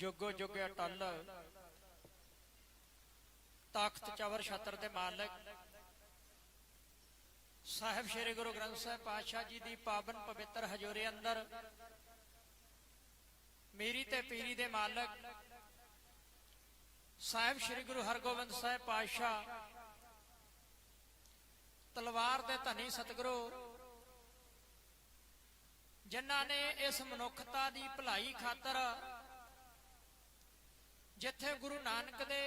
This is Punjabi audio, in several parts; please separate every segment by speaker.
Speaker 1: ਜੁਗੋ ਜੁਗ ਅਟਲ ਤਾਕਤ ਚਵਰ ਛਤਰ ਦੇ ਮਾਲਕ। ਸਾਹਿਬ ਸ੍ਰੀ ਗੁਰੂ ਗ੍ਰੰਥ ਸਾਹਿਬ ਪਾਤਸ਼ਾਹ ਜੀ ਦੀ ਪਾਵਨ ਪਵਿੱਤਰ ਹਜ਼ੂਰੀ ਅੰਦਰ। ਮੇਰੀ ਤੇ ਪੀਰੀ ਦੇ ਮਾਲਕ। ਸਾਹਿਬ ਸ੍ਰੀ ਗੁਰੂ ਹਰਗੋਬਿੰਦ ਸਾਹਿਬ ਪਾਤਸ਼ਾਹ। ਤਲਵਾਰ ਦੇ ਧਨੀ ਸਤਿਗੁਰੂ। ਜਿਨ੍ਹਾਂ ਨੇ ਇਸ ਮਨੁੱਖਤਾ ਦੀ ਭਲਾਈ ਖਾਤਰ ਜਿੱਥੇ ਗੁਰੂ ਨਾਨਕ ਦੇ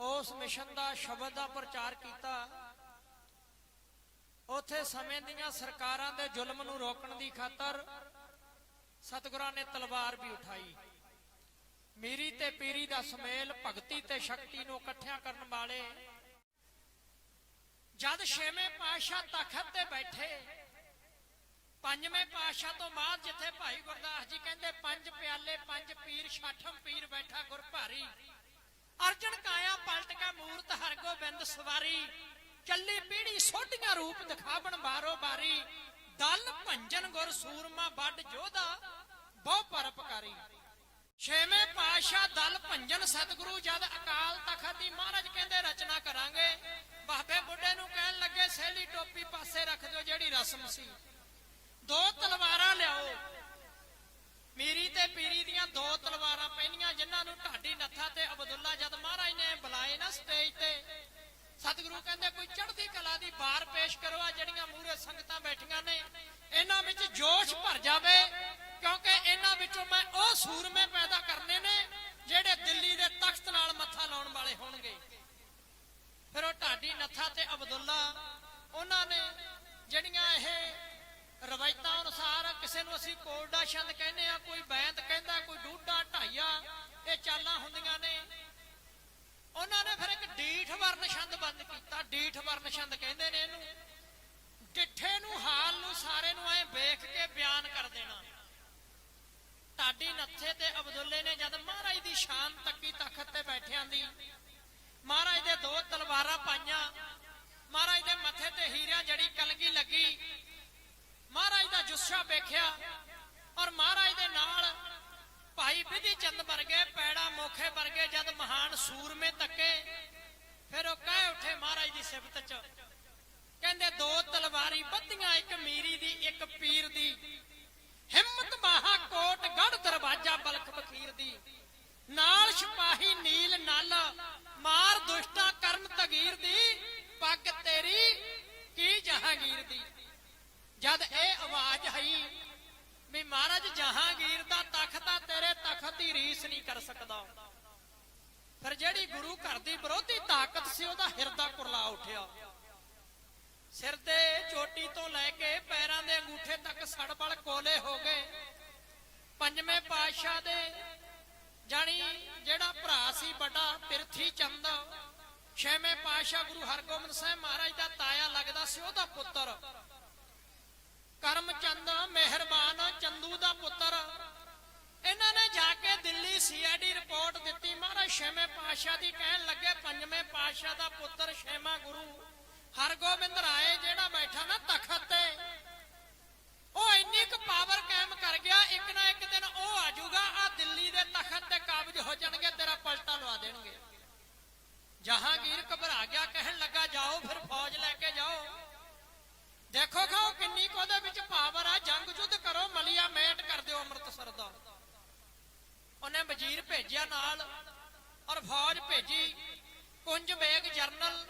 Speaker 1: ਉਸ ਮਿਸ਼ਨ ਦਾ ਸ਼ਬਦ ਦਾ ਪ੍ਰਚਾਰ ਕੀਤਾ, ਉਥੇ ਸਮੇਂ ਦੀਆਂ ਸਰਕਾਰਾਂ ਦੇ ਜ਼ੁਲਮ ਨੂੰ ਰੋਕਣ ਦੀ ਖਾਤਰ ਸਤਿਗੁਰਾਂ ਨੇ ਤਲਵਾਰ ਵੀ ਉਠਾਈ। ਮੀਰੀ ਤੇ ਪੀਰੀ ਦਾ ਸੁਮੇਲ, ਭਗਤੀ ਤੇ ਸ਼ਕਤੀ ਨੂੰ ਇਕੱਠਿਆਂ ਕਰਨ ਵਾਲੇ ਜਦ ਛੇਵੇਂ ਪਾਤਸ਼ਾਹ ਤਖਤ ਤੇ ਬੈਠੇ ਪੰਜਵੇਂ ਪਾਤਸ਼ਾਹ ਤੋਂ ਬਾਅਦ ਜਿੱਥੇ ਭਾਈ ਗੁਰਦਾਸ ਜੀ ਕਹਿੰਦੇ, ਪੰਜ ਪਿਆਲੇ, ਪੰਜ ਪੀਰ, ਛਾਠਮ ਪੀਰ ਬੈਠਾ ਗੁਰ ਭਾਰੀ ਅਰਜਨ ਕਾਇਆ ਪਲਟ ਕੇ ਮੂਰਤ ਹਰਗੋਬਿੰਦ ਸਵਾਰੀ। ਚੱਲੀ ਪੀੜੀ ਸੋਢੀਆਂ ਰੂਪ ਦਿਖਾਵਣ ਬਾਰੋ ਬਾਰੀ। ਦਲ ਭੰਜਨ ਗੁਰ ਸੂਰਮਾ ਵੱਡ ਜੋਧਾ, ਬਹੁ ਪਰਪਕਾਰੀ ਛੇਵੇਂ ਪਾਤਸ਼ਾਹ ਦਲ ਭੰਜਨ ਸਤਿਗੁਰੂ ਜਦ ਅਕਾਲ ਤਖਤ ਦੀ ਮਹਾਰਾਜ ਕਹਿੰਦੇ, ਰਚਨਾ ਕਰਾਂਗੇ। ਬਾਬੇ ਬੁੱਢੇ ਨੂੰ ਕਹਿਣ ਲੱਗੇ, ਸਹਿਲੀ ਟੋਪੀ ਪਾਸੇ ਰੱਖ ਦਿਓ ਜਿਹੜੀ ਰਸਮ ਸੀ। ਦੋ ਤਲਵਾਰਾਂ ਲਿਆਓ ਮੀਰੀ ਤੇ ਪੀਰੀ ਦੀਆਂ ਦੋ ਤਲਵਾਰਾਂ ਪੈਣੀਆਂ ਜਿਨ੍ਹਾਂ ਨੂੰ ਢਾਡੀ ਨੱਥਾ ਤੇ ਅਬਦੁੱਲਾ ਜਦ ਮਹਾਰਾਜ ਨੇ ਬੁਲਾਏ ਨਾ ਸਟੇਜ ਤੇ ਸਤਿਗੁਰੂ ਕਹਿੰਦੇ ਕੋਈ ਚੜ੍ਹਦੀ ਕਲਾ ਦੀ ਬਾਰ ਪੇਸ਼ ਕਰੋ ਆ ਜਿਹੜੀਆਂ ਮੂਹਰੇ ਸੰਗਤਾਂ ਬੈਠੀਆਂ ਨੇ ਇਹਨਾਂ ਵਿੱਚ ਜੋਸ਼ ਭਰ ਜਾਵੇ ਕਿਉਂਕਿ ਇਹਨਾਂ ਵਿੱਚੋਂ ਮੈਂ ਉਹ ਸੂਰਮੇ ਪੈਦਾ ਕਰਨੇ ਨੇ ਜਿਹੜੇ ਦਿੱਲੀ ਦੇ ਤਖਤ ਨਾਲ ਮੱਥਾ ਲਾਉਣ ਵਾਲੇ ਹੋਣਗੇ ਫਿਰ ਉਹ ਢਾਡੀ ਨੱਥਾ ਤੇ ਅਬਦੁੱਲਾ ਉਹਨਾਂ ਨੇ ਜਿਹੜੀਆਂ ਇਹ ਰਵਾਇਤਾਂ ਅਨੁਸਾਰ ਕਿਸੇ ਨੂੰ ਅਸੀਂ ਕੋਲਡਾ ਛੰਦ ਕਹਿੰਦੇ ਆ ਕੋਈ ਬੈਂਤ ਕਹਿੰਦਾ ਕੋਈ ਡੂਡਾ ਢਾਈਆ ਇਹ ਚਾਲਾਂ ਹੁੰਦੀਆਂ ਨੇ ਉਹਨਾਂ ਨੇ ਫਿਰ ਇੱਕ ਡੀਠ ਵਰਨ ਛੰਦ ਬੰਦ ਕੀਤਾ ਡੀਠ ਵਰਨ ਛੰਦ ਕਹਿੰਦੇ ਨੇ ਇਹਨੂੰ ਡਿੱਠੇ ਨੂੰ ਹਾਲ ਨੂੰ ਸਾਰੇ ਨੂੰ ਐ ਵੇਖ ਕੇ ਬਿਆਨ ਕਰ ਦੇਣਾ ਢਾਡੀ ਨੱਥੇ ਤੇ ਅਬਦੁੱਲੇ ਨੇ ਜਦ ਮਹਾਰਾਜ ਦੀ ਸ਼ਾਨ ਤੱਕੀ ਤਖਤ ਤੇ ਬੈਠਿਆਂ ਦੀ ਮਹਾਰਾਜ ਦੇ ਦੋ ਤਲਵਾਰਾਂ ਪਾਈਆਂ ਮਹਾਰਾਜ ਦੇ ਮੱਥੇ ਤੇ ਹੀਰਿਆਂ ਜੜੀ ਕਲਗੀ ਲੱਗੀ ਮਹਾਰਾਜ ਦਾ ਜੁੱਸਾ ਵੇਖਿਆ ਔਰ ਮਹਾਰਾਜ ਦੇ ਨਾਲ ਭਾਈ ਵਿਧੀ ਚੰਦ ਵਰਗੇ ਪੈੜਾ ਮੋਖੇ ਵਰਗੇ ਜਦ ਮਹਾਨ ਸੂਰਮੇ ਤੱਕੇ ਫਿਰ ਉਹ ਕਹਿ ਉੱਠੇ ਮਹਾਰਾਜ ਦੀ ਸਿਫਤ ਚ ਕਹਿੰਦੇ ਦੋ ਤਲਵਾਰੀ ਬੱਧੀਆਂ ਇੱਕ ਮੀਰੀ ਦੀ ਇੱਕ ਪੀਰ ਦੀ ਹਿੰਮਤ ਮਹਾ ਕੋਟ ਗੜ ਦਰਵਾਜਾ ਬਲਖ ਬਖੀਰ ਦੀ ਨਾਲ ਸਿਪਾਹੀ ਨੀਲ ਨਲ ਮਾਰ ਦੁਸ਼ਟਾਂ ਕਰਨ ਤਗੀਰ ਦੀ ਪੱਗ ਤੇਰੀ ਕੀ ਜਹਾਂਗੀਰ ਦੀ ਜਦ ਇਹ ਆਵਾਜ਼ ਆਈ ਵੀ ਮਹਾਰਾਜ ਜਹਾਂਗੀਰ ਦਾ ਤਖਤ ਆ, ਤੇਰੇ ਤਖਤ ਦੀ ਰੀਸ ਨਹੀਂ ਕਰ ਸਕਦਾ। ਫਿਰ ਜਿਹੜੀ ਗੁਰੂ ਘਰ ਦੀ ਵਿਰੋਧੀ ਤਾਕਤ ਸੀ, ਉਹਦਾ ਹਿਰਦਾ ਕੁਰਲਾ ਉੱਠਿਆ। ਸਿਰ ਤੇ ਚੋਟੀ ਤੋਂ ਲੈ ਕੇ ਪੈਰਾਂ ਦੇ ਅੰਗੂਠੇ ਤੱਕ ਸੜਬਲ ਕੋਲੇ ਹੋ ਗਏ। ਪੰਜਵੇਂ ਪਾਤਸ਼ਾਹ ਦੇ ਜਾਣੀ ਜਿਹੜਾ ਭਰਾ ਸੀ ਵੱਡਾ, ਪਿਰਥੀ ਚੰਦ, ਛੇਵੇਂ ਪਾਤਸ਼ਾਹ ਗੁਰੂ ਹਰਗੋਬਿੰਦ ਸਾਹਿਬ ਮਹਾਰਾਜ ਦਾ ਤਾਇਆ ਲੱਗਦਾ ਸੀ, ਉਹਦਾ ਪੁੱਤਰ। ਕਰਮ ਚੰਦ, ਮਿਹਰਬਾਨ, ਚੰਦੂ ਦਾ ਪੁੱਤਰ। ਇਹਨਾਂ ਨੇ ਜਾ ਕੇ ਦਿੱਲੀ ਸੀਆਈਡੀ ਰਿਪੋਰਟ ਦਿੱਤੀ। ਮਹਾਰਾਜ, ਛੇਵੇਂ ਪਾਤਸ਼ਾਹ ਦੀ ਕਹਿਣ ਲੱਗੇ, ਪੰਜਵੇਂ ਪਾਤਸ਼ਾਹ ਦਾ ਪੁੱਤਰ ਛੇਵਾਂ ਗੁਰੂ ਹਰਗੋਬਿੰਦ ਰਾਏ ਜਿਹੜਾ ਬੈਠਾ ਨਾ ਤਖਤ ਤੇ, ਉਹ ਇੰਨੀ ਕੁ ਪਾਵਰ ਕਾਇਮ ਕਰ ਗਿਆ ਇੱਕ ਨਾ ਇੱਕ ਦਿਨ ਉਹ ਆ ਜਾਊਗਾ ਆ ਦਿੱਲੀ ਦੇ ਤਖਤ ਤੇ ਕਾਬਜ ਹੋ ਜਾਣਗੇ ਤੇਰਾ ਪਲਟਾ ਲਵਾ ਦੇਣਗੇ ਜਹਾਂਗੀਰ ਘਬਰਾ ਗਿਆ ਕਹਿਣ ਲੱਗਾ ਜਾਓ ਫਿਰ ਫੌਜ ਲੈ ਕੇ ਜਾਓ ਦੇਖੋ ਖਾਓ ਕਿੰਨੀ ਕੁ ਉਹਦੇ ਵਿੱਚ ਪਾਵਰ ਆ ਜੰਗ ਜੁੱਧ ਕਰੋ ਮਲੀਆ ਮੇਟ ਕਰ ਦਿਓ ਅੰਮ੍ਰਿਤਸਰ ਦਾ ਉਹਨੇ ਵਜ਼ੀਰ ਭੇਜਿਆ ਨਾਲ ਔਰ ਫੌਜ ਭੇਜੀ ਕੁੰਜ ਬੇਗ ਜਰਨਲ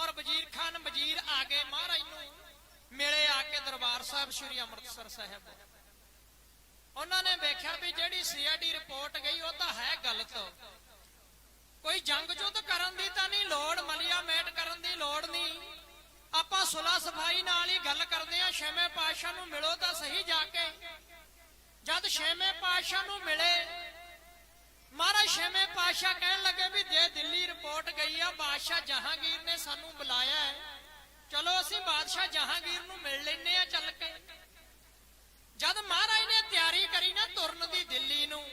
Speaker 1: ਔਰ ਵਜ਼ੀਰ ਖਾਨ ਵਜ਼ੀਰ ਆ ਗਏ ਮਹਾਰਾਜ ਨੂੰ ਮਿਲੇ ਆ ਕੇ ਦਰਬਾਰ ਸਾਹਿਬ ਸ੍ਰੀ ਅੰਮ੍ਰਿਤਸਰ ਸਾਹਿਬ ਉਹਨਾਂ ਨੇ ਵੇਖਿਆ ਵੀ ਜਿਹੜੀ ਸੀਆਈਡੀ ਰਿਪੋਰਟ ਗਈ ਉਹ ਤਾਂ ਹੈ ਗਲਤ ਕੋਈ ਜੰਗ ਜੁੱਧ ਕਰਨ ਦੀ ਤਾਂ ਨਹੀਂ ਲੋੜ ਮਲੀਆ ਮੇਟ ਕਰਨ ਦੀ ਲੋੜ ਨਹੀਂ ਆਪਾਂ ਸੁਲਾ ਸਫ਼ਾਈ ਨਾਲ ਹੀ ਗੱਲ ਕਰਦੇ ਆ ਛੇਵੇਂ ਪਾਤਸ਼ਾਹ ਨੂੰ ਮਿਲੋ ਤਾਂ ਸਹੀ ਜਾ ਕੇ ਜਦ ਛੇਵੇਂ ਪਾਤਸ਼ਾਹ ਨੂੰ ਮਿਲੇ। ਮਹਾਰਾਜ ਛੇਵੇਂ ਪਾਤਸ਼ਾਹ ਕਹਿਣ ਲੱਗੇ ਵੀ ਜੇ ਦਿੱਲੀ ਰਿਪੋਰਟ ਗਈ ਆ, ਬਾਦਸ਼ਾਹ ਜਹਾਂਗੀਰ ਨੇ ਸਾਨੂੰ ਬੁਲਾਇਆ ਹੈ। ਚਲੋ ਅਸੀਂ ਬਾਦਸ਼ਾਹ ਜਹਾਂਗੀਰ ਨੂੰ ਮਿਲ ਲੈਨੇ ਆ ਚੱਲ ਕੇ। ਜਦ ਮਹਾਰਾਜ ਨੇ ਤਿਆਰੀ ਕਰੀ ਨਾ ਤੁਰਨ ਦੀ ਦਿੱਲੀ ਨੂੰ,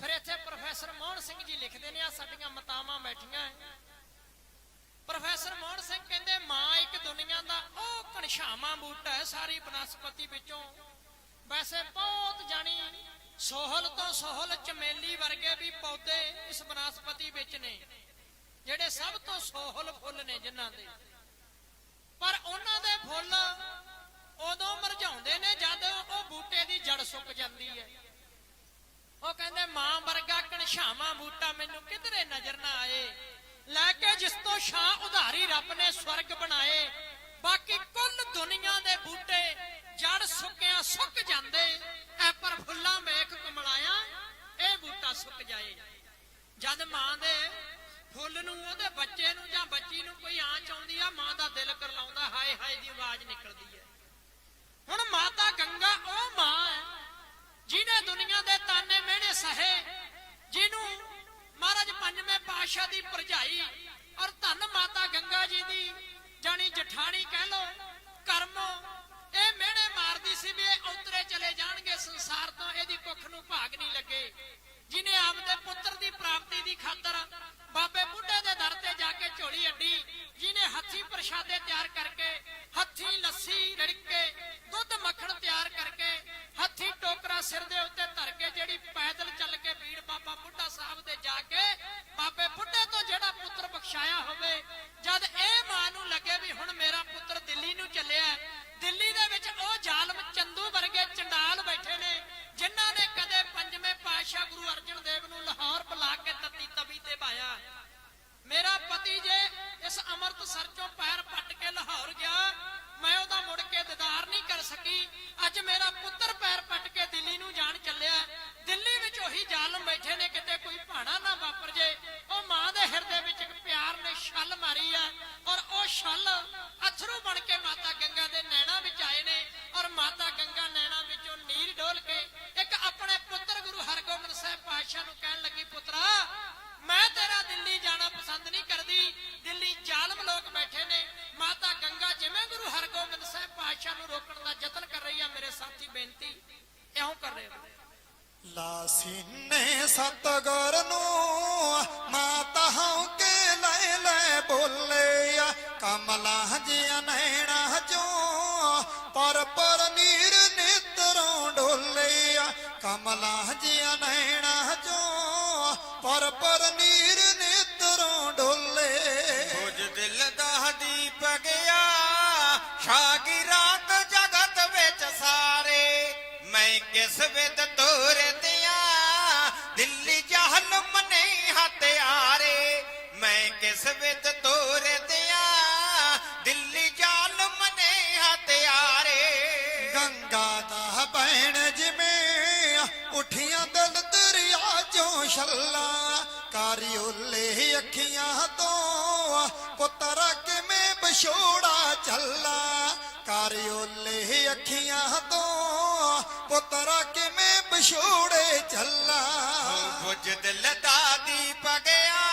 Speaker 1: ਫਿਰ ਇੱਥੇ ਪ੍ਰੋਫੈਸਰ ਮੋਹਨ ਸਿੰਘ ਜੀ ਲਿਖਦੇ ਨੇ ਆ ਸਾਡੀਆਂ ਮਤਾਵਾਂ ਬੈਠੀਆਂ ਪ੍ਰੋਫੈਸਰ ਮੋਹਨ ਸਿੰਘ ਕਹਿੰਦੇ, ਮਾਂ ਇੱਕ ਦੁਨੀਆ ਦਾ ਉਹ ਕਣਛਾਵਾਂ ਬੂਟਾ ਹੈ ਸਾਰੀ ਬਨਸਪਤੀ ਵਿੱਚੋਂ। ਵੈਸੇ ਬਹੁਤ ਜਾਣੀ ਸੋਹਲ ਤੋਂ ਸੋਹਲ ਚਮੇਲੀ ਵਰਗੇ ਵੀ ਪੌਦੇ ਇਸ ਬਨਸਪਤੀ ਵਿੱਚ ਨੇ, ਜਿਹੜੇ ਸਭ ਤੋਂ ਸੋਹਲ ਫੁੱਲ ਨੇ ਜਿਨ੍ਹਾਂ ਦੇ। ਪਰ ਉਹਨਾਂ ਦੇ ਫੁੱਲ ਉਦੋਂ ਮੁਰਝਾਉਂਦੇ ਨੇ ਜਦ ਉਹ ਬੂਟੇ ਦੀ ਜੜ ਸੁੱਕ ਜਾਂਦੀ ਹੈ। ਉਹ ਕਹਿੰਦੇ, ਮਾਂ ਵਰਗਾ ਕਣਛਾਵਾਂ ਬੂਟਾ ਮੈਨੂੰ ਕਿਧਰੇ ਨਜ਼ਰ ਨਾ ਆਏ। ਲੈ ਕੇ ਜਿਸ ਤੋਂ ਛਾਂ ਉਧਾਰੀ ਰੱਬ ਨੇ ਸਵਰਗ ਬਣਾਏ। ਬਾਕੀ ਕੁੱਲ ਦੁਨੀਆ ਦੇ ਬੂਟੇ ਜੜ ਸੁੱਕਿਆਂ ਸੁੱਕ ਜਾਂਦੇ, ਐ ਪਰ ਫੁੱਲਾਂ ਮੇਖ ਕਮਲਾਇਆ, ਇਹ ਬੂਟਾ ਸੁੱਕ ਜਾਏ। ਜਦ ਮਾਂ ਦੇ ਫੁੱਲ ਨੂੰ, ਉਹਦੇ ਬੱਚੇ ਨੂੰ ਜਾਂ ਬੱਚੀ ਨੂੰ ਕੋਈ ਆਂਚ ਆਉਂਦੀ ਆ, ਮਾਂ ਦਾ ਦਿਲ ਕਰਲਾਉਂਦਾ, ਹਾਏ ਹਾਏ ਦੀ ਆਵਾਜ਼ ਨਿਕਲਦੀ ਹੈ। ਹੁਣ ਮਾਤਾ ਗੰਗਾ ਉਹ ਮਾਂ ਹੈ, ਜਿਹਨੇ ਦੁਨੀਆ ਦੇ ਤਾਨੇ ਮਿਹਣੇ ਸਹੇ, ਜਿਹਨੂੰ ਮਹਾਰਾਜ ਪੰਜਵੇਂ ਪਾਤਸ਼ਾਹ ਦੀ ਭਰਜਾਈ ਔਰ ਧੰਨ ਮਾਤਾ ਗੰਗਾ ਜੀ ਦੀ ਜਾਣੀ ਜਠਾਣੀ ਕਹਿ ਲੋ ਕਰਮੋ ਇਹ ਮਿਹਣੇ ਮਾਰਦੀ ਸੀ ਵੀ ਇਹ ਉਤਰੇ ਚਲੇ ਜਾਣਗੇ, ਸੰਸਾਰ ਤੋਂ ਇਹਦੀ ਕੁੱਖ ਨੂੰ ਭਾਗ ਨਹੀਂ ਲੱਗੇ। ਜਿਨੇ ਆਪਦੇ ਪੁੱਤਰ ਦੀ ਪ੍ਰਾਪਤੀ ਦੀ ਖਾਤਰ ਬਾਬੇ ਬੁੱਢੇ ਦੇ ਦਰ ਤੇ ਜਾ ਕੇ ਝੋਲੀ ਅੱਡੀ ਜਿਨੇ ਹੱਥੀ ਪ੍ਰਸ਼ਾਦੇ ਤਿਆਰ ਕਰਕੇ, ਹੱਥੀ ਲੱਸੀ ਰੜਕ, ਦੁੱਧ ਮੱਖਣ ਤਿਆਰ ਕਰਕੇ, ਹੱਥੀ ਟੋਕਰਾ ਸਿਰ ਦੇ ਉੱਤੇ ਧਰ ਕੇ ਜਿਹੜੀ
Speaker 2: ਕਮਲਾ ਨੈਣਾ ਚੋਂ ਪਰ ਪਰ ਨੀਰ ਨਿਤਰੋਂ ਡੋਲੇ।
Speaker 3: ਕੁਝ ਦਿਲ ਦਾ ਦੀਪ ਗਿਆ, ਸ਼ਾਗਿਰਾਤ ਜਗਤ ਵਿੱਚ ਸਾਰੇ। ਮੈਂ ਕਿਸ ਵਿਦ ਤੋਰ ਦਿਆਂ, ਦਿੱਲੀ ਜਹਲਮ ਨਹੀਂ ਹਥਿਆਰੇ। ਮੈਂ ਕਿਸ ਵਿਦ ਤੋਰ
Speaker 2: ਛੱਲਾ ਕਾਰਿਓਲੇ ਅੱਖੀਆਂ ਤੋਂ। ਪੁੱਤਰ ਕਿਵੇਂ ਵਿਛੋੜਾ ਚੱਲਾ। ਕਾਰਿਓਲੇ ਅੱਖੀਆਂ ਤੋਂ। ਪੁੱਤਰ ਕਿਵੇਂ ਵਿਛੋੜੇ ਚੱਲਾ।
Speaker 3: ਕੁਝ ਦਿਲ ਦਾ ਦੀਪ ਗਿਆ।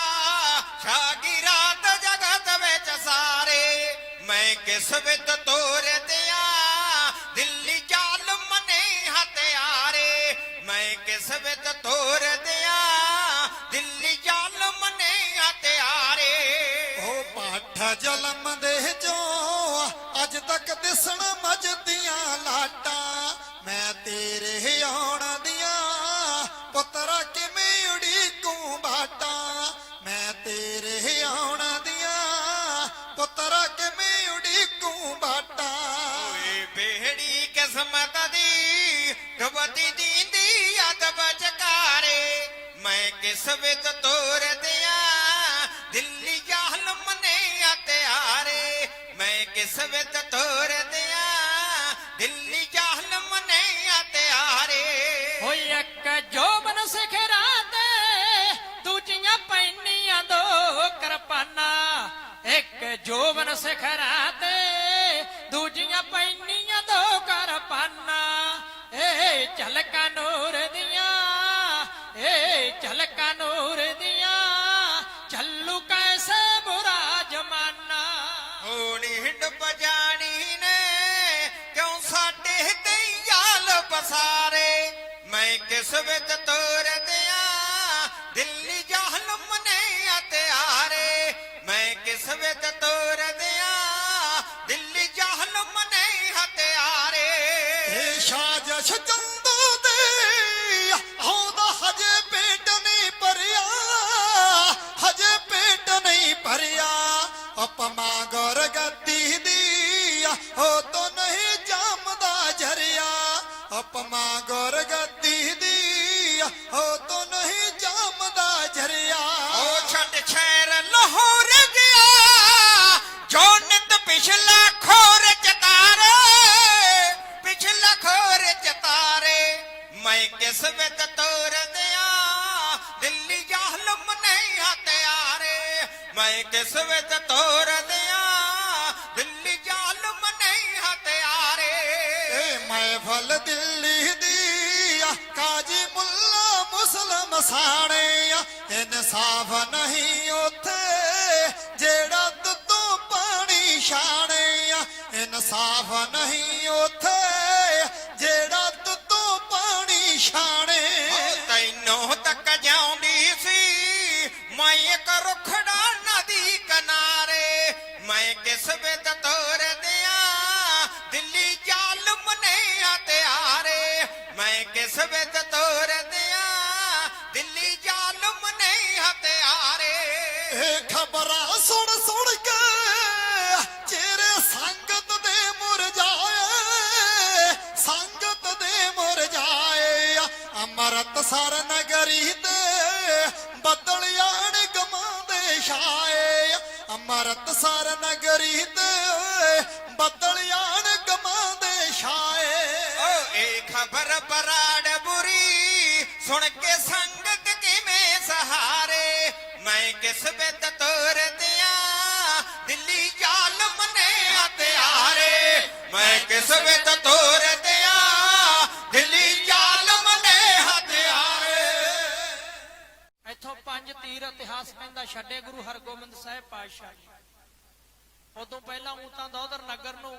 Speaker 3: ਸ਼ਾਗਿਰਾਤ ਜਗਤ ਵਿੱਚ ਸਾਰੇ। ਮੈਂ ਕਿਸ ਵਿਦ ਤੋਰ ਦਿਆਂ। ਦਿੱਲੀ ਜ਼ਾਲਮ ਨੇ ਹਥਿਆਰੇ। ਮੈਂ ਕਿਸ ਵਿਦ ਤੋਰ ਦਿਆਂ। ਜਲਮ
Speaker 2: ਦੇ ਚੋਂ ਅੱਜ ਤੱਕ ਦਿਸਣ ਮਜਦੀਆਂ ਲਾਟਾਂ। ਮੈਂ ਤੇਰੇ ਆਉਣ ਦੀਆਂ ਪੁੱਤਰਾ ਕਿਵੇਂ ਉਡੀਕੂ ਬਾਟਾਂ। ਮੈਂ ਤੇਰੇ ਆਉਣ ਦੀਆਂ ਪੁੱਤਰਾ ਕਿਵੇਂ ਉਡੀਕੂ ਬਾਟਾਂ।
Speaker 3: ਓਏ ਬਿਹੜੀ ਕਿਸਮਤ ਦੀ ਡੁੱਬਦੀ ਦੀਂਦੀ ਅਦਬ ਚਕਾਰੇ ਮੈਂ ਕਿਸ ਵਿੱਚ ਤੋਰ
Speaker 1: ਸਿਖਰਾ ਤੇ ਦੂਜੀਆਂ ਪੈਣੀਆਂ ਦੋ ਕਿਰਪਾਨਾਂ ਇਹ ਝਲਕਾਂ ਨੂਰ ਦੀਆਂ ਇਹ ਝਲਕਾਂ ਨੂਰ ਦੀਆਂ, ਚੱਲੂ ਕੈਸੇ ਬੁਰਾ ਜਮਾਨਾ।
Speaker 3: ਹੋਣੀ ਡੁੱਬ ਜਾਣੀ ਨੇ, ਕਿਉਂ ਸਾਡੇ ਤੇ ਯਾਲ ਪਸਾਰੇ? ਮੈਂ ਕਿਸ ਵਿੱਚ ਮੈਂ ਕਿਸ ਵਿੱਚ ਤੋਰ ਦਿਆਂ? ਦਿੱਲੀ ਜਾਹਲਮ ਨਹੀਂ ਹਤਿਆਰੇ
Speaker 2: ਮਹਿਫਲ ਦਿੱਲੀ ਦੀ ਕਾਜੀ ਮੁੱਲਾ ਮੁਸਲਮ ਸਾਣੇ ਆ, ਇਨਸਾਫ ਨਹੀਂ ਉਥੇ ਜਿਹੜਾ ਦੁੱਧੋਂ ਪਾਣੀ ਛਾਣੇ ਆ। ਇਨਸਾਫ ਨਹੀਂ ਉਥੇ ਜਿਹੜਾ ਦੁੱਧੋਂ ਪਾਣੀ ਛਾਣੇ।
Speaker 3: ਤੈਨੂੰ ਤੱਕ ਜਾਉਂਦੀ ਕਿਸ ਵਿੱਚ ਦਿੱਲੀ ਜ਼ਾਲਮ ਨੇ ਹਤਿਆਰੇ ਮੈਂ ਕਿਸ ਵਿੱਚ ਤੋਰਦਿਆਂ ਦਿੱਲੀ ਜ਼ਾਲਮ ਨੇ ਹਤਿਆਰੇ
Speaker 2: ਖਬਰਾਂ ਸੁਣ ਸੁਣ ਕੇ ਚਿਹਰੇ ਸੰਗਤ ਦੇ ਮੁਰ ਜਾਏ। ਸੰਗਤ ਦੇ ਮੁਰ ਮੁਰਝਾਏ ਅੰਮ੍ਰਿਤਸਰ ਨਗਰੀ ਤੇ ਅੰਮ੍ਰਿਤਸਰ ਨਗਰੀ ਤੇ ਬੱਦਲ ਆਣ ਗਮਾਂ ਦੇ ਛਾਏ।
Speaker 3: ਓ ਇਹ ਖਬਰ ਬਰਾੜ ਬੁਰੀ ਸੁਣ ਕੇ ਸੰਗਤ ਕਿਵੇਂ ਸਹਾਰੇ। ਮੈਂ ਕਿਸ ਵਿੱਚ ਤੋਰ ਦਿਆਂ ਦਿੱਲੀ ਜ਼ਾਲਮ ਨੇ ਹਤਿਆਰੇ ਮੈਂ ਕਿਸ ਵਿੱਚ ਤੋਰ ਦਿਆਂ ਦਿੱਲੀ ਜ਼ਾਲਮ ਨੇ ਹਤਿਆਰੇ
Speaker 1: ਇੱਥੋਂ ਪੰਜ ਤੀਰ ਇਤਿਹਾਸ ਕਹਿੰਦਾ ਛੱਡੇ ਗੁਰੂ ਹਰਗੋਬਿੰਦ ਸਾਹਿਬ ਪਾਤਸ਼ਾਹ ਜੀ। ਉਦੋਂ ਪਹਿਲਾਂ ਉਹ ਤਾਂ ਦੋਦਰ ਨਗਰ ਨੂੰ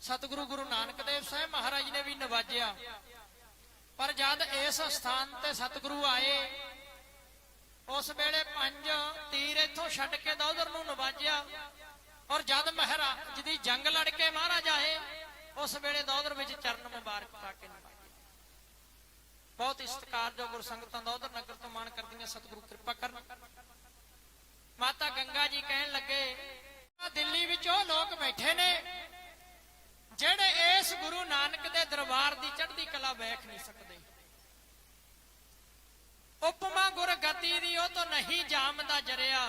Speaker 1: ਸਤਿਗੁਰੂ ਗੁਰੂ ਨਾਨਕ ਦੇਵ ਸਾਹਿਬ ਮਹਾਰਾਜ ਨੇ ਵੀ ਨਵਾਜਿਆ। ਪਰ ਜਦ ਇਸ ਸਥਾਨ ਤੇ ਸਤਿਗੁਰੂ ਆਏ, ਉਸ ਵੇਲੇ ਪੰਜ ਤੀਰ ਇੱਥੋਂ ਛੱਡ ਕੇ ਦੋਦਰ ਨੂੰ ਨਵਾਜਿਆ ਔਰ ਜਦ ਮਹਾਰਾਜ ਦੀ ਜੰਗ ਲੜ ਕੇ ਮਹਾਰਾਜ ਆਏ, ਉਸ ਵੇਲੇ ਦੋਦਰ ਵਿੱਚ ਚਰਨ ਮੁਬਾਰਕ ਪਾ ਕੇ ਨਵਾਜੇ ਬਹੁਤ ਹੀ ਜੋ ਗੁਰ ਸੰਗਤਾਂ ਦਾ ਨਗਰ ਤੋਂ ਮਾਣ ਕਰਦੀਆਂ ਸਤਿਗੁਰੂ ਕਿਰਪਾ ਕਰਨ। ਮਾਤਾ ਗੰਗਾ ਜੀ ਕਹਿਣ ਲੱਗੇ ਦਿੱਲੀ ਵਿੱਚ ਉਹ ਲੋਕ ਬੈਠੇ ਨੇ, ਜਿਹੜੇ ਇਸ ਗੁਰੂ ਨਾਨਕ ਦੇ ਦਰਬਾਰ ਦੀ ਚੜ੍ਹਦੀ ਕਲਾ ਵੇਖ ਨਹੀਂ ਸਕਦੇ। ਉਪਮਾ ਗੁਰ ਗਤੀ ਦੀ ਉਹ ਤੋਂ ਨਹੀਂ ਜਾਮਦਾ ਜਰਿਆ।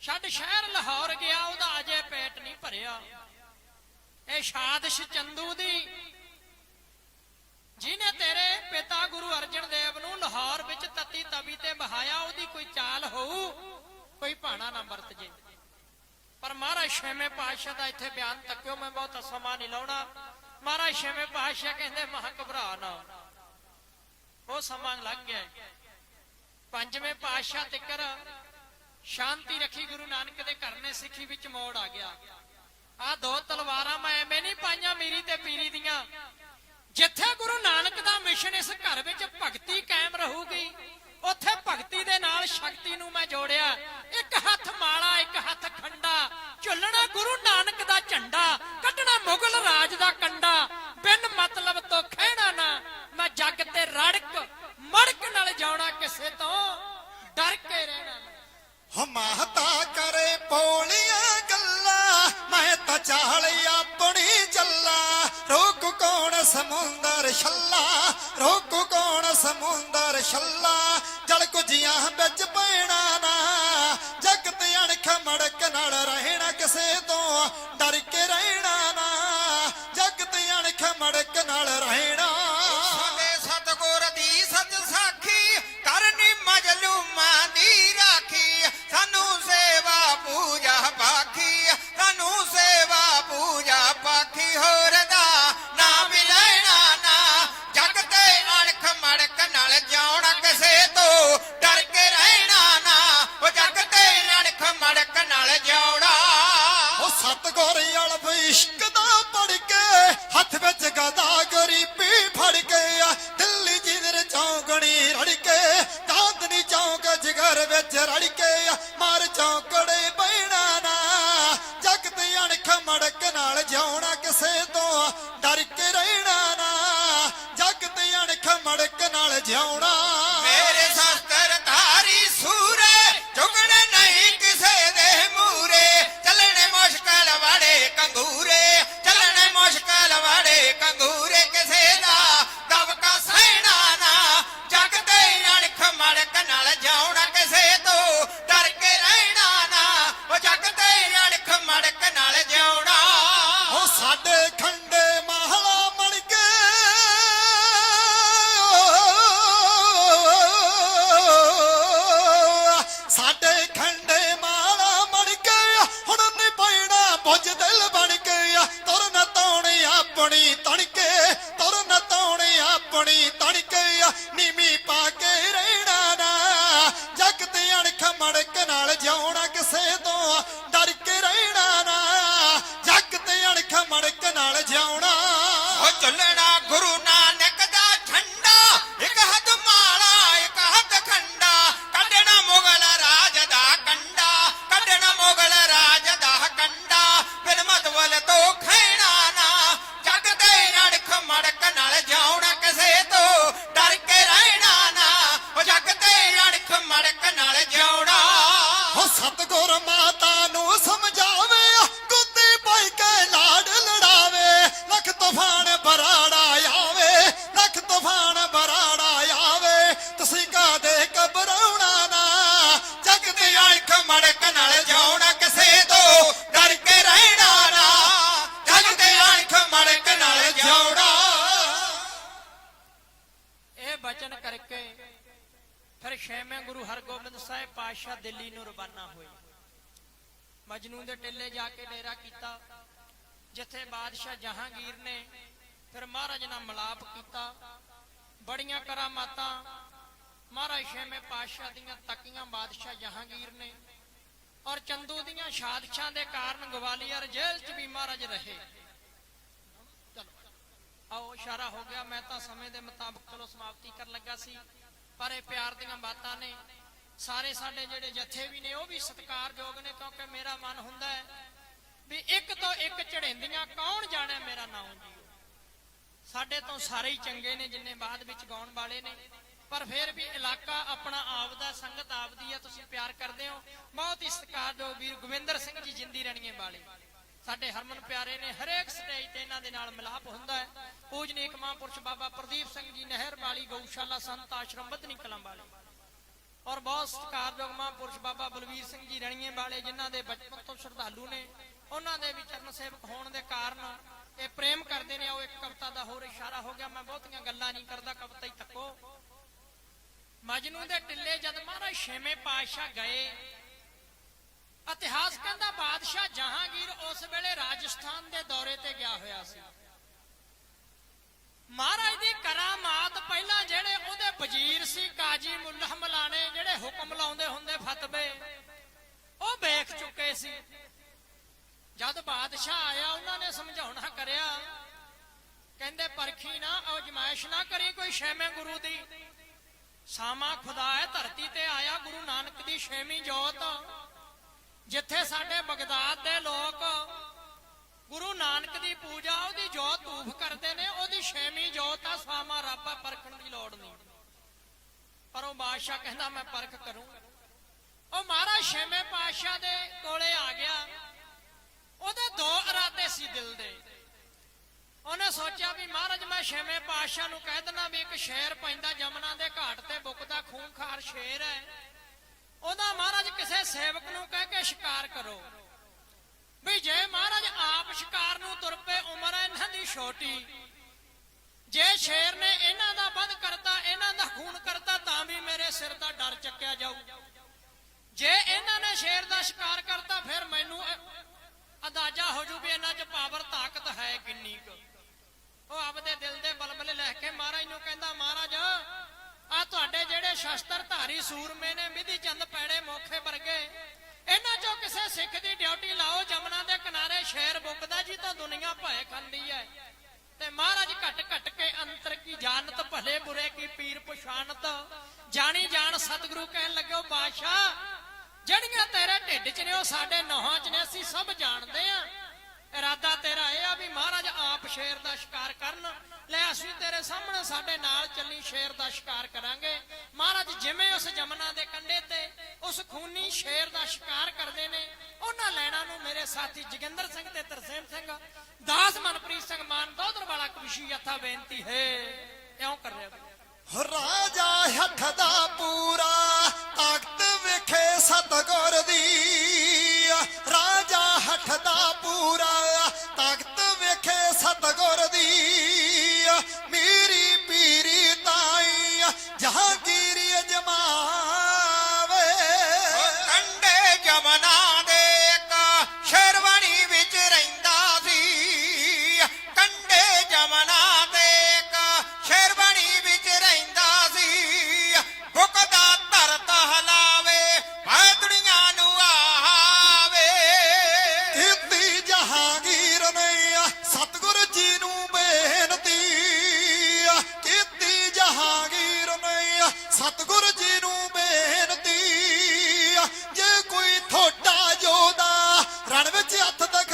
Speaker 1: ਛੱਡ ਸ਼ਹਿਰ ਲਾਹੌਰ ਗਿਆ, ਉਹਦਾ ਅਜੇ ਪੇਟ ਨਹੀਂ ਭਰਿਆ। ਇਹ ਸ਼ਾਦਸ਼ ਚੰਦੂ ਦੀ, ਜਿਹਨੇ ਤੇਰੇ ਪਿਤਾ ਗੁਰੂ ਅਰਜਨ ਦੇਵ ਨੂੰ ਲਾਹੌਰ ਵਿੱਚ ਤਤੀ ਤਵੀ ਤੇ ਬਹਾਇਆ, ਉਹਦੀ ਕੋਈ ਚਾਲ ਹੋਊ? ਕੋਈ ਭਾਣਾ ਨਾ ਵਰਤ ਜੇ। ਪਰ ਮਹਾਰਾਜ ਛੇਵੇਂ ਪਾਤਸ਼ਾਹ ਦਾ ਇੱਥੇ ਬਿਆਨ ਤੱਕਿਓ, ਮੈਂ ਬਹੁਤ ਸਮਾਂ ਨਹੀਂ ਲਾਉਣਾ। ਮਹਾਰਾਜ ਛੇਵੇਂ ਪਾਤਸ਼ਾਹ ਕਹਿੰਦੇ, ਮਹਾ ਘਬਰਾ ਨਾ। ਉਹ ਸਮਾਂ ਲੰਘ ਗਿਆ। ਹੈ। ਪੰਜਵੇਂ ਪਾਤਸ਼ਾਹ ਤਿੱਕਰ, ਸ਼ਾਂਤੀ ਰੱਖੀ ਗੁਰੂ ਨਾਨਕ ਦੇ ਘਰ ਨੇ ਸਿੱਖੀ ਵਿੱਚ ਮੋੜ ਆ ਗਿਆ। ਆ ਦੋ ਤਲਵਾਰਾਂ ਮੈਂ ਐਵੇਂ ਨਹੀਂ ਪਾਈਆਂ ਮੀਰੀ ਤੇ ਪੀਰੀ ਦੀਆਂ, ਜਿੱਥੇ ਗੁਰੂ ਨਾਨਕ ਦਾ ਮਿਸ਼ਨ ਇਸ ਘਰ ਵਿੱਚ ਭਗਤੀ ਕਾਇਮ ਰਹੂਗੀ, ਉੱਥੇ ਭਗਤੀ ਦੇ ਨਾਲ ਸ਼ਕਤੀ ਨੂੰ ਮੈਂ ਜੋੜਿਆ ਇੱਕ ਹੱਥ ਮਾਲਾ ਇੱਕ ਹੱਥ ਖੰਡਾ ਝੁੱਲਣਾ ਗੁਰੂ ਨਾਨਕ ਦਾ ਝੰਡਾ, ਕੱਢਣਾ ਮੁਗਲ ਰਾਜ ਦਾ ਕੰਡਾ। ਬਿਨ ਮਤਲਬ ਤੋਂ ਖਹਿਣਾ ਨਾ, ਮੈਂ ਜੱਗ ਤੇ ਰੜਕ, ਮੜਕ ਨਾਲ ਜਾਉਣਾ ਕਿਸੇ ਤੋਂ। ਡਰ ਕੇ ਰਹਿਣਾ
Speaker 2: ਹਮਾਤਾ ਕਰੇ ਪੋਲੀਆਂ ਗੱਲਾਂ, ਮੈਂ ਤਾਂ ਚਾਲ ਆਪਣੀ ਚੱਲਾ। ਰੋਕ ਕੌਣ ਸਮੁੰਦਰ ਛੱਲਾ, ਰੋਕ ਕੌਣ ਸਮੁੰਦਰ ਛੱਲਾ। ਜਲ ਕੁਜੀਆਂ ਵਿੱਚ ਪੈਣਾ ਨਾ। ਤੇ ਮੜਕ ਨਾਲ ਰਹਿਣਾ ਕਿਸੇ ਤੋਂ, ਡਰ ਕੇ ਰਹਿਣਾ ਨਾ। ਜਗ ਅਣਖ ਮੜਕ ਨਾਲ ਰਹਿਣਾ
Speaker 3: ਨਾਲ ਜਿਉਣਾ ਕਿਸੇ ਤੋਂ ਜਗ ਮੜਕ ਨਾਲ ਜਾਉਣਾ
Speaker 2: ਕਿਸੇ ਤੋਂ, ਡਰ ਕੇ ਰਹਿਣਾ ਨਾ। ਜਗ ਤੇ ਅਣਖ ਮੜਕ ਨਾਲ ਜਾਉਣਾ
Speaker 1: ਇਹ ਬਚਨ ਕਰਕੇ ਫਿਰ ਛੇਵੇਂ ਗੁਰੂ ਹਰਗੋਬਿੰਦ ਸਾਹਿਬ ਪਾਤਸ਼ਾਹ ਦਿੱਲੀ ਨੂੰ ਰਵਾਨਾ ਹੋਏ। ਮਜਨੂ ਦੇ ਟਿੱਲੇ ਜਾ ਕੇ ਡੇਰਾ ਕੀਤਾ। ਜਿੱਥੇ ਬਾਦਸ਼ਾਹ ਜਹਾਂਗੀਰ ਨੇ ਫਿਰ ਮਹਾਰਾਜ ਨਾਲ ਮਿਲਾਪ ਕੀਤਾ। ਬੜੀਆਂ ਕਰਾਮਾਤਾਂ ਮਹਾਰਾਜ ਛੇਵੇਂ ਪਾਤਸ਼ਾਹ ਦੀਆਂ ਤੱਕੀਆਂ ਬਾਦਸ਼ਾਹ ਜਹਾਂਗੀਰ ਨੇ ਔਰ ਚੰਦੂ ਦੀਆਂ ਸ਼ਾਦਸ਼ਾਂ ਦੇ ਕਾਰਨ ਗਵਾਲੀਅਰ ਜੇਲ੍ਹ 'ਚ ਵੀ ਮਹਾਰਾਜ ਰਹੇ। ਆਓ ਇਸ਼ਾਰਾ ਹੋ ਗਿਆ। ਮੈਂ ਤਾਂ ਸਮੇਂ ਦੇ ਮੁਤਾਬਕ ਚਲੋ ਸਮਾਪਤੀ ਕਰਨ ਲੱਗਾ ਸੀ, ਪਰ ਇਹ ਪਿਆਰ ਦੀਆਂ ਬਾਤਾਂ ਨੇ। ਸਾਰੇ ਸਾਡੇ ਜਿਹੜੇ ਜਥੇ ਵੀ ਨੇ, ਉਹ ਵੀ ਸਤਿਕਾਰਯੋਗ ਨੇ, ਕਿਉਂਕਿ ਮੇਰਾ ਮਨ ਹੁੰਦਾ ਹੈ ਵੀ ਇੱਕ ਤੋਂ ਇੱਕ ਚੜੇਂਦੀਆਂ ਕੌਣ ਜਾਣੇ ਮੇਰਾ ਨਾਮ ਜੀ? ਸਾਡੇ ਤੋਂ ਸਾਰੇ ਹੀ ਚੰਗੇ ਨੇ, ਜਿੰਨੇ ਬਾਅਦ ਵਿੱਚ ਗਾਉਣ ਵਾਲੇ ਨੇ। ਪਰ ਫਿਰ ਵੀ ਇਲਾਕਾ ਆਪਣਾ ਆਪਦਾ ਸੰਗਤ ਆਪਦੀ ਆ, ਤੁਸੀਂ ਪਿਆਰ ਕਰਦੇ ਹੋ। ਬਹੁਤ ਹੀ ਸਤਿਕਾਰਯੋਗ ਵੀਰ ਗੋਬਿੰਦਰ ਸਿੰਘ ਜੀ, ਜਿੰਦੀ ਰਣੀਏ ਵਾਲੇ। ਸਾਡੇ ਹਰਮਨ ਪਿਆਰੇ ਨੇ ਹਰੇਕ ਸਟੇਜ ਤੇ ਇਹਨਾਂ ਦੇ ਨਾਲ ਮਿਲਾਪ ਹੁੰਦਾ ਹੈ। ਪੂਜਨੀਕ ਮਹਾਂਪੁਰਸ਼ ਬਾਬਾ ਪ੍ਰਦੀਪ ਸਿੰਘ ਜੀ ਨਹਿਰ ਵਾਲੀ ਗਊਸ਼ਾਲਾ ਸੰਤ ਆਸ਼ਰਮ ਬਦਨੀ ਕਲਾਂ ਵਾਲੇ। ਔਰ ਬਹੁਤ ਸਤਿਕਾਰਯੋਗ ਮਹਾਂਪੁਰਸ਼ ਬਾਬਾ ਬਲਵੀਰ ਸਿੰਘ ਜੀ ਰਣੀਏ ਵਾਲੇ, ਜਿਨ੍ਹਾਂ ਦੇ ਬਚਪਨ ਤੋਂ ਸ਼ਰਧਾਲੂ ਨੇ। ਉਹਨਾਂ ਦੇ ਵੀ ਚਰਨ ਸੇਵਕ ਹੋਣ ਦੇ ਕਾਰਨ ਇਹ ਪ੍ਰੇਮ ਕਰਦੇ ਨੇ। ਉਹ ਇੱਕ ਕਵਿਤਾ ਦਾ ਹੋਰ ਇਸ਼ਾਰਾ ਹੋ ਗਿਆ। ਮੈਂ ਬਹੁਤੀਆਂ ਗੱਲਾਂ ਨਹੀਂ ਕਰਦਾ, ਕਵਿਤਾ ਹੀ ਤੱਕੋ ਮਜਨੂ ਦੇ ਟਿੱਲੇ ਜਦ ਮਹਾਰਾਜ ਛੇਵੇਂ ਪਾਤਸ਼ਾਹ ਗਏ, ਇਤਿਹਾਸ ਕਹਿੰਦਾ ਬਾਦਸ਼ਾਹ ਜਹਾਂਗੀਰ ਉਸ ਵੇਲੇ ਰਾਜਸਥਾਨ ਦੇ ਦੌਰੇ ਤੇ ਗਿਆ ਹੋਇਆ ਸੀ। ਮਹਾਰਾਜ ਦੀ ਕਰਾਮਾਤ ਪਹਿਲਾਂ ਜਿਹੜੇ ਉਹਦੇ ਵਜ਼ੀਰ ਸੀ, ਕਾਜੀ ਮੁੱਲਾ ਮਲਾਣੇ, ਜਿਹੜੇ ਹੁਕਮ ਲਾਉਂਦੇ ਹੁੰਦੇ ਫਤਵੇ, ਉਹ ਵੇਖ ਚੁੱਕੇ ਸੀ। ਜਦ ਬਾਦਸ਼ਾਹ ਆਇਆ, ਉਹਨਾਂ ਨੇ ਸਮਝਾਉਣਾ ਕਰਿਆ, ਕਹਿੰਦੇ, ਪਰਖੀ ਨਾ, ਅਜਮਾਇਸ਼ ਨਾ ਕਰੀ ਕੋਈ ਛੇਵੇਂ ਗੁਰੂ ਦੀ। ਸਾਮਾ ਖੁਦਾ ਹੈ ਧਰਤੀ ਤੇ ਆਇਆ ਗੁਰੂ ਨਾਨਕ ਦੀ ਛੇਵੀਂ ਜੋਤ। ਜਿੱਥੇ ਸਾਡੇ ਬਗਦਾਦ ਦੇ ਲੋਕ ਗੁਰੂ ਨਾਨਕ ਦੀ ਪੂਜਾ, ਉਹਦੀ ਜੋਤ ਧੂਫ ਕਰਦੇ ਨੇ, ਉਹਦੀ ਛੇਵੀਂ ਜੋਤ ਆ, ਸਾਮਾ ਰੱਬ ਪਰਖਣ ਦੀ ਲੋੜ ਨਹੀਂ। ਪਰ ਉਹ ਬਾਦਸ਼ਾਹ ਕਹਿੰਦਾ, ਮੈਂ ਪਰਖ ਕਰੂੰ। ਉਹ ਮਹਾਰਾਜ ਛੇਵੇਂ ਪਾਤਸ਼ਾਹ ਦੇ ਕੋਲੇ ਆ ਗਿਆ। ਉਹਦੇ ਦੋ ਇਰਾਦੇ ਸੀ ਦਿਲ ਦੇ। ਉਹਨੇ ਸੋਚਿਆ ਵੀ ਮਹਾਰਾਜ, ਮੈਂ ਛੇਵੇਂ ਪਾਤਸ਼ਾਹ ਨੂੰ ਕਹਿ ਦਿੰਦਾ ਵੀ ਇੱਕ ਸ਼ੇਰ ਪੈਂਦਾ ਜਮਨਾ ਦੇ ਘਾਟ ਤੇ ਬੁੱਕਦਾ ਖੂਨਖਾਰ ਸ਼ੇਰ ਹੈ। ਉਹਦਾ ਮਹਾਰਾਜ ਕਿਸੇ ਸੇਵਕ ਨੂੰ ਕਹਿ ਕੇ ਸ਼ਿਕਾਰ ਕਰੋ। ਵੀ ਜੇ ਮਹਾਰਾਜ ਆਪ ਸ਼ਿਕਾਰ ਨੂੰ ਤੁਰ ਪਏ, ਉਮਰ ਹੈ ਇਹਨਾਂ ਦੀ ਛੋਟੀ। ਜੇ ਸ਼ੇਰ ਨੇ ਇਹਨਾਂ ਦਾ ਵੱਧ ਕਰਤਾ, ਇਹਨਾਂ ਦਾ ਖੂਨ ਕਰਤਾ, ਤਾਂ ਵੀ ਮੇਰੇ ਸਿਰ ਦਾ ਡਰ ਚੱਕਿਆ ਜਾਊ। ਜੇ ਇਹਨਾਂ ਨੇ ਸ਼ੇਰ ਦਾ ਸ਼ਿਕਾਰ ਕਰਤਾ, ਫਿਰ ਮੈਨੂੰ ਅੰਦਾਜ਼ਾ ਹੋ ਜੂ ਵੀ ਇਹਨਾਂ 'ਚ ਪਾਵਰ ਤਾਕਤ ਹੈ ਕਿੰਨੀ ਕੁ। ਉਹ ਆਪਦੇ ਦਿਲ ਦੇ ਬਲਬਲੇ ਲੈ ਕੇ ਮਹਾਰਾਜ ਨੂੰ ਕਹਿੰਦਾ, ਮਹਾਰਾਜ ਆ ਤੁਹਾਡੇ ਜਿਹੜੇ ਸ਼ਸਤਰ ਧਾਰੀ ਸੂਰਮੇ ਨੇ, ਮਿਧੀ ਚੰਦ ਪੈੜੇ ਮੋਖੇ ਵਰਗੇ, ਇਹਨਾਂ ਚੋਂ ਕਿਸੇ ਸਿੱਖ ਦੀ ਡਿਊਟੀ ਲਾਓ, ਜਮਨਾ ਦੇ ਕਿਨਾਰੇ ਸ਼ੇਰ ਬੁੱਕਦਾ ਜੀ ਤਾਂ ਦੁਨੀਆ ਭਏ ਖਾਂਦੀ ਹੈ ਤੇ ਮਹਾਰਾਜ ਘਟ ਘਟ ਕੇ ਅੰਤਰ ਕੀ ਜਾਣਤ, ਭਲੇ ਬੁਰੇ ਕੀ ਪੀਰ ਪਛਾਨਤ ਜਾਣੀ ਜਾਣ ਸਤਿਗੁਰੂ ਕਹਿਣ ਲੱਗਿਓ, ਬਾਦਸ਼ਾਹ, ਜਿਹੜੀਆਂ ਤੇਰੇ ਢਿੱਡ 'ਚ ਨੇ, ਉਹ ਸਾਡੇ ਨੋਹਾਂ 'ਚ ਨੇ, ਅਸੀਂ ਸਭ ਜਾਣਦੇ ਆ। ਇਰਾਦਾ ਤੇਰਾ ਇਹ ਆ ਵੀ ਮਹਾਰਾਜ ਆਪ ਸ਼ੇਰ ਦਾ ਸ਼ਿਕਾਰ ਕਰਨ। ਲੈ ਅਸੀਂ ਤੇਰੇ ਸਾਹਮਣੇ ਸਾਡੇ ਨਾਲ ਚੱਲੀ ਸ਼ੇਰ ਦਾ ਸ਼ਿਕਾਰ ਕਰਾਂਗੇ। ਮਹਾਰਾਜ ਜਿਵੇਂ ਉਸ ਜਮਨਾ ਦੇ ਕੰਢੇ ਤੇ ਉਸ ਖੂਨੀ ਸ਼ੇਰ ਦਾ ਸ਼ਿਕਾਰ ਕਰਦੇ ਨੇ, ਉਹਨਾਂ ਲੈਣਾ ਨੂੰ ਮੇਰੇ ਸਾਥੀ ਜੋਗਿੰਦਰ ਸਿੰਘ ਤੇ ਤਰਸੇਮ ਸਿੰਘ, ਦਾਸ ਮਨਪ੍ਰੀਤ ਸਿੰਘ ਮਾਨ ਦੋਦਰ ਵਾਲਾ ਕਵਿਸ਼ੀ ਯਥਾ ਬੇਨਤੀ ਹੈ। ਇਉਂ ਕਰ ਰਿਹਾ ਬਈ।
Speaker 2: ਰਾਜਾ ਹੱਥ ਦਾ ਪੂਰਾ ਤਾਕਤ ਵੇਖੇ ਸਤਗੁਰ ਦੀ। ਰਣ ਵਿੱਚ ਹੱਥ ਦਖਲਾਵੇ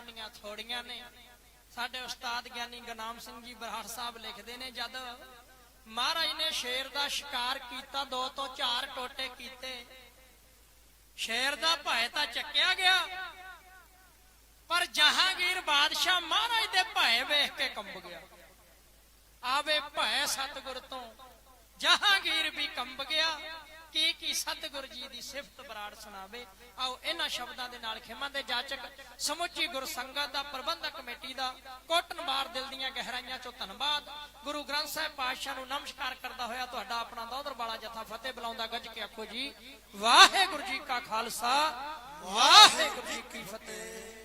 Speaker 1: ਕਰੀਆਂ ਥੋੜੀਆਂ ਨੇ। ਸਾਡੇ ਉਸਤਾਦ ਗਿਆਨੀ ਗੁਰਨਾਮ ਸਿੰਘ ਜੀ ਬਰਹਾੜ ਸਾਹਿਬ ਲਿਖਦੇ ਨੇ, ਜਦ ਮਹਾਰਾਜ ਨੇ ਸ਼ੇਰ ਦਾ ਸ਼ਿਕਾਰ ਕੀਤਾ, ਦੋ ਤੋਂ ਚਾਰ ਟੋਟੇ ਕੀਤੇ। ਸ਼ੇਰ ਦਾ ਭੈ ਤਾਂ ਚੱਕਿਆ ਗਿਆ, ਪਰ ਜਹਾਂਗੀਰ ਬਾਦਸ਼ਾਹ ਮਹਾਰਾਜ ਦੇ ਭੈ ਵੇਖ ਕੇ ਕੰਬ ਗਿਆ। ਆਵੇ ਭੈ ਸਤਿਗੁਰ ਤੋਂ, ਜਹਾਂਗੀਰ ਵੀ ਕੰਬ ਗਿਆ। ਕੀ ਕੀ ਸਤਿਗੁਰ ਜੀ ਦੀ ਸਿਫਤ ਬਰਾੜ ਸੁਣਾਵੇ? ਆਓ ਇਹਨਾਂ ਸ਼ਬਦਾਂ ਦੇ ਨਾਲ ਖਿਮਾ ਦੇ ਜਾਚਕ ਸਮੁੱਚੀ ਗੁਰ ਦਾ ਪ੍ਰਬੰਧਕ ਕਮੇਟੀ ਦਾ ਕੋਟਨਬਾਰ ਦਿਲ ਦੀਆਂ ਗਹਿਰਾਈਆਂ ਚੋਂ ਧੰਨਵਾਦ। ਗੁਰੂ ਗ੍ਰੰਥ ਸਾਹਿਬ ਪਾਤਸ਼ਾਹ ਨੂੰ ਨਮਸਕਾਰ ਕਰਦਾ ਹੋਇਆ ਤੁਹਾਡਾ ਆਪਣਾ ਦੌਦਰ ਵਾਲਾ ਜਥਾ ਫਤਿਹ ਬੁਲਾਉਂਦਾ ਗੱਜ ਕੇ ਆਖੋ ਜੀ, ਵਾਹਿਗੁਰੂ ਜੀ ਕਾ ਖਾਲਸਾ, ਵਾਹਿਗੁਰੂ ਜੀ ਕੀ ਫਤਿਹ।